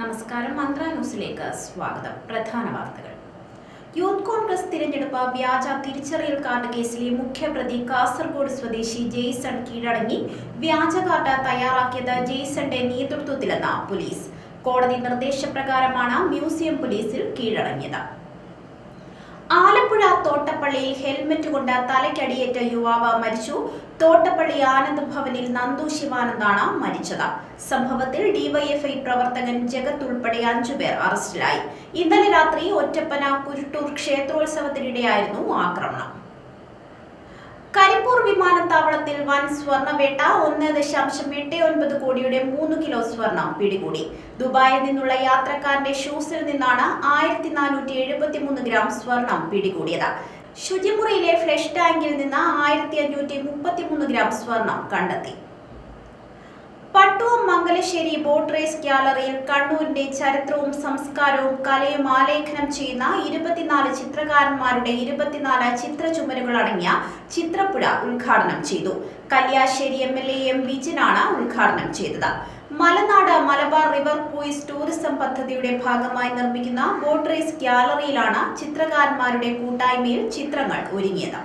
നമസ്കാരം മന്ത്ര ന്യൂസിലേക്ക് സ്വാഗതം. പ്രധാന വാർത്തകൾ. യൂത്ത് കോൺഗ്രസ് തിരഞ്ഞെടുപ്പ് വ്യാജ തിരിച്ചറിയൽ കാർഡ് കേസിലെ മുഖ്യപ്രതി കാസർഗോഡ് സ്വദേശി ജെയ്സൺ കീഴടങ്ങി. വ്യാജ കാർഡ് തയ്യാറാക്കിയത് ജെയ്സന്റെ നേതൃത്വത്തിലെന്ന പോലീസ്. കോടതി നിർദ്ദേശപ്രകാരമാണ് മ്യൂസിയം പോലീസിൽ കീഴടങ്ങിയത്. ആലപ്പുഴ തോട്ടപ്പള്ളിയിൽ ഹെൽമറ്റ് കൊണ്ട് തലയ്ക്കടിയേറ്റ യുവാവ് മരിച്ചു. തോട്ടപ്പള്ളി ആനന്ദ് ഭവനിൽ നന്ദു ശിവാനന്ദാണ് മരിച്ചത്. സംഭവത്തിൽ ഡിവൈഎഫ്ഐ പ്രവർത്തകൻ ജഗത് ഉൾപ്പെടെ അഞ്ചുപേർ അറസ്റ്റിലായി. ഇന്നലെ രാത്രി ഒറ്റപ്പന കുരുട്ടൂർ ക്ഷേത്രോത്സവത്തിനിടെയായിരുന്നു ആക്രമണം. കരിപ്പൂർ വിമാനത്താവളത്തിൽ വൻ സ്വർണവേട്ട ഒന്ന് ദശാംശം എട്ട് ഒൻപത് കോടിയുടെ മൂന്ന് കിലോ സ്വർണം പിടികൂടി. ദുബായിൽ നിന്നുള്ള യാത്രക്കാരന്റെ ഷൂസിൽ നിന്നാണ് ആയിരത്തി നാനൂറ്റി എഴുപത്തി മൂന്ന് ഗ്രാം സ്വർണം പിടികൂടിയത്. ശുചിമുറിയിലെ ഫ്ലഷ് ടാങ്കിൽ നിന്ന് ആയിരത്തി അഞ്ഞൂറ്റി മുപ്പത്തി മൂന്ന് ഗ്രാം സ്വർണം കണ്ടെത്തി. പട്ടുവം മംഗലശ്ശേരി ബോട്ട് റേസ് ഗ്യാലറിയിൽ കണ്ണൂരിന്റെ ചരിത്രവും സംസ്കാരവും കലയും ആലേഖനം ചെയ്യുന്ന ഇരുപത്തിനാല് ചിത്രകാരന്മാരുടെ ഇരുപത്തിനാല് ചിത്ര ചുമരുകൾ അടങ്ങിയ ചിത്രപ്പുഴ ഉദ്ഘാടനം ചെയ്തു. Kalliasseri M L A M വിജിനാണ് ഉദ്ഘാടനം ചെയ്തത്. Malanad Malabar river cruise tourism പദ്ധതിയുടെ ഭാഗമായി നിർമ്മിക്കുന്ന ബോട്ട് റേസ് ഗ്യാലറിയിലാണ് ചിത്രകാരന്മാരുടെ കൂട്ടായ്മയിൽ ചിത്രങ്ങൾ ഒരുങ്ങിയത്.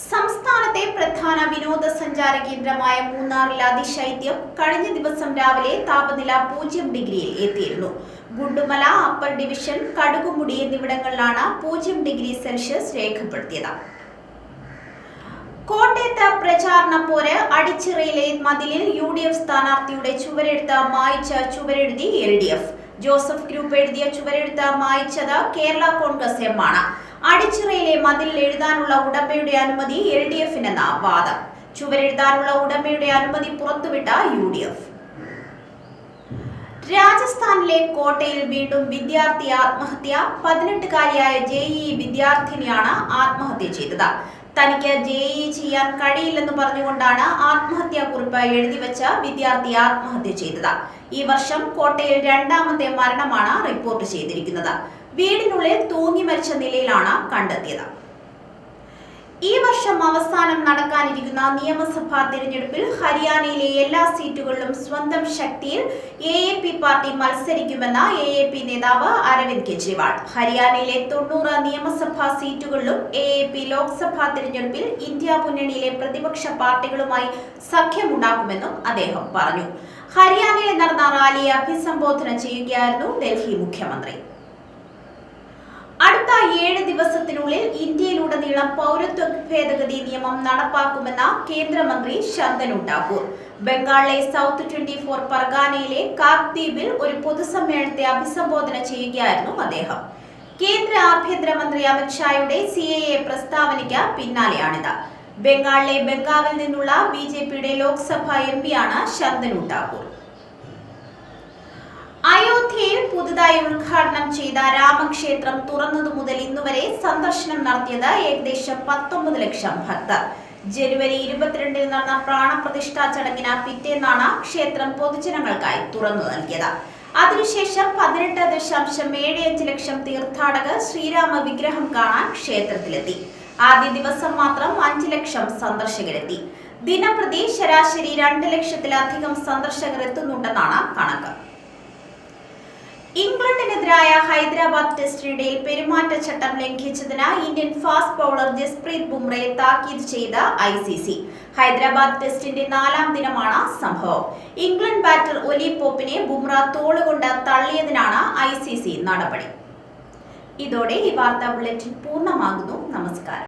സംസ്ഥാനത്തെ പ്രധാന വിനോദസഞ്ചാര കേന്ദ്രമായ മൂന്നാറിൽ അതിശൈത്യം കഴിഞ്ഞ ദിവസം രാവിലെ താപനില പൂജ്യം ഡിഗ്രിയിൽ എത്തിയിരുന്നു. ഗുണ്ടുമല അപ്പർ ഡിവിഷൻ കടുകുമുടി എന്നിവിടങ്ങളിലാണ് പൂജ്യം ഡിഗ്രി സെൽഷ്യസ് രേഖപ്പെടുത്തിയത്. കോട്ടയത്ത് പ്രചാരണ പോര് അടിച്ചിറയിലെ മതിലിൽ യു ഡി എഫ് സ്ഥാനാർത്ഥിയുടെ ചുവരെഴുത്ത് മായിച്ച ചുവരെഴുതി L D F. Joseph group എഴുതിയ ചുവരെഴുത്ത് മായിച്ചത് കേരള കോൺഗ്രസ് എം ആണ് അടിച്ചിറയിലെ മതിലിൽ എഴുതാനുള്ള ഉടമയുടെ അനുമതി എൽ ഡി എഫിനെന്ന വാദം. ചുവരെഴുതാനുള്ള ഉടമയുടെ അനുമതി പുറത്തുവിട്ട യു ഡി എഫ്. രാജസ്ഥാനിലെ കോട്ടയിൽ വീണ്ടും വിദ്യാർത്ഥി ആത്മഹത്യ. പതിനെട്ടുകാരിയായ ജെഇഇ വിദ്യാർത്ഥിനിയാണ് ആത്മഹത്യ ചെയ്തത്. തനിക്ക് ജെഇഇ ചെയ്യാൻ കഴിയില്ലെന്ന് പറഞ്ഞുകൊണ്ടാണ് ആത്മഹത്യാ കുറിപ്പ് എഴുതി എഴുതിവെച്ച വിദ്യാർത്ഥി ആത്മഹത്യ ചെയ്തത്. ഈ വർഷം കോട്ടയിൽ രണ്ടാമത്തെ മരണമാണ് റിപ്പോർട്ട് ചെയ്തിരിക്കുന്നത്. വീടിനുള്ളിൽ തൂങ്ങി മരിച്ച നിലയിലാണ് കണ്ടെത്തിയത്. ഈ വർഷം അവസാനം നടക്കാനിരിക്കുന്ന നിയമസഭാ തിരഞ്ഞെടുപ്പിൽ ഹരിയാനയിലെ എല്ലാ സീറ്റുകളിലും സ്വന്തം ശക്തിയിൽ എ എ പി പാർട്ടി മത്സരിക്കുമെന്ന എ എ പി നേതാവ് അരവിന്ദ് കെജ്രിവാൾ. ഹരിയാനയിലെ തൊണ്ണൂറ് നിയമസഭാ സീറ്റുകളിലും എ എ പി ലോക്സഭാ തിരഞ്ഞെടുപ്പിൽ ഇന്ത്യ മുന്നണിയിലെ പ്രതിപക്ഷ പാർട്ടികളുമായി സഖ്യമുണ്ടാക്കുമെന്നും അദ്ദേഹം പറഞ്ഞു. ഹരിയാനയിൽ നടന്ന റാലിയെ അഭിസംബോധന ചെയ്യുകയായിരുന്നു ഡൽഹി മുഖ്യമന്ത്രി. അടുത്ത ഏഴ് ഇന്ത്യയിലുടനീളം പൗരത്വ ഭേദഗതി നിയമം നടപ്പാക്കുമെന്ന കേന്ദ്രമന്ത്രി ശന്തനു ഠാക്കൂർ ബംഗാളിലെ സൗത്ത് ട്വന്റി ഫോർ പർഗാനയിലെ കാക്ദ്വീപിൽ ഒരു പൊതുസമ്മേളനത്തെ അഭിസംബോധന ചെയ്യുകയായിരുന്നു അദ്ദേഹം. കേന്ദ്ര ആഭ്യന്തരമന്ത്രി അമിത്ഷായുടെ സി എ എ പ്രസ്താവനയ്ക്ക് പിന്നാലെയാണിത്. ബംഗാളിലെ ബംഗാവിൽ നിന്നുള്ള ബി ജെ പിയുടെ ലോക്സഭാ എം പിയാണ് ശന്തനു ഠാക്കൂർ അയോധ്യയിൽ പുതുതായി ഉദ്ഘാടനം ചെയ്ത രാമക്ഷേത്രം തുറന്നതു മുതൽ ഇന്നുവരെ സന്ദർശനം നടത്തിയത് ഏകദേശം പത്തൊമ്പത് ലക്ഷം ഭക്തർ. ജനുവരി ഇരുപത്തിരണ്ടിൽ നടന്ന പ്രാണപ്രതിഷ്ഠാ ചടങ്ങിന് പിറ്റേന്നാണ് ക്ഷേത്രം പൊതുജനങ്ങൾക്കായി തുറന്നു നൽകിയത്. അതിനുശേഷം പതിനെട്ട് ദശാംശം ഏഴ് അഞ്ച് ലക്ഷം തീർത്ഥാടകർ ശ്രീരാമ വിഗ്രഹം കാണാൻ ക്ഷേത്രത്തിലെത്തി. ആദ്യ ദിവസം മാത്രം അഞ്ച് ലക്ഷം സന്ദർശകരെത്തി. ദിനപ്രതി ശരാശരി രണ്ട് ലക്ഷത്തിലധികം സന്ദർശകർ എത്തുന്നുണ്ടെന്നാണ് കണക്ക്. ഹൈദരാബാദ് ടെസ്റ്റിനിടയിൽ പെരുമാറ്റച്ചട്ടം ലംഘിച്ചതിന് ഇന്ത്യൻ ഫാസ്റ്റ് ബൗളർ ജസ്പ്രീത് ബുംറയെ താക്കീത് ചെയ്ത ഐ സി സി. ഹൈദരാബാദ് ടെസ്റ്റിന്റെ നാലാം ദിനമാണ് സംഭവം. ഇംഗ്ലണ്ട് ബാറ്റർ ഒലി പോപ്പിനെ ബുംറ തോളുകൊണ്ട് തള്ളിയതിനാണ് ഐ സി സി നടപടി. ഇതോടെ ഈ വാർത്താ ബുള്ളറ്റിൻ പൂർണമാകുന്നു. നമസ്കാരം.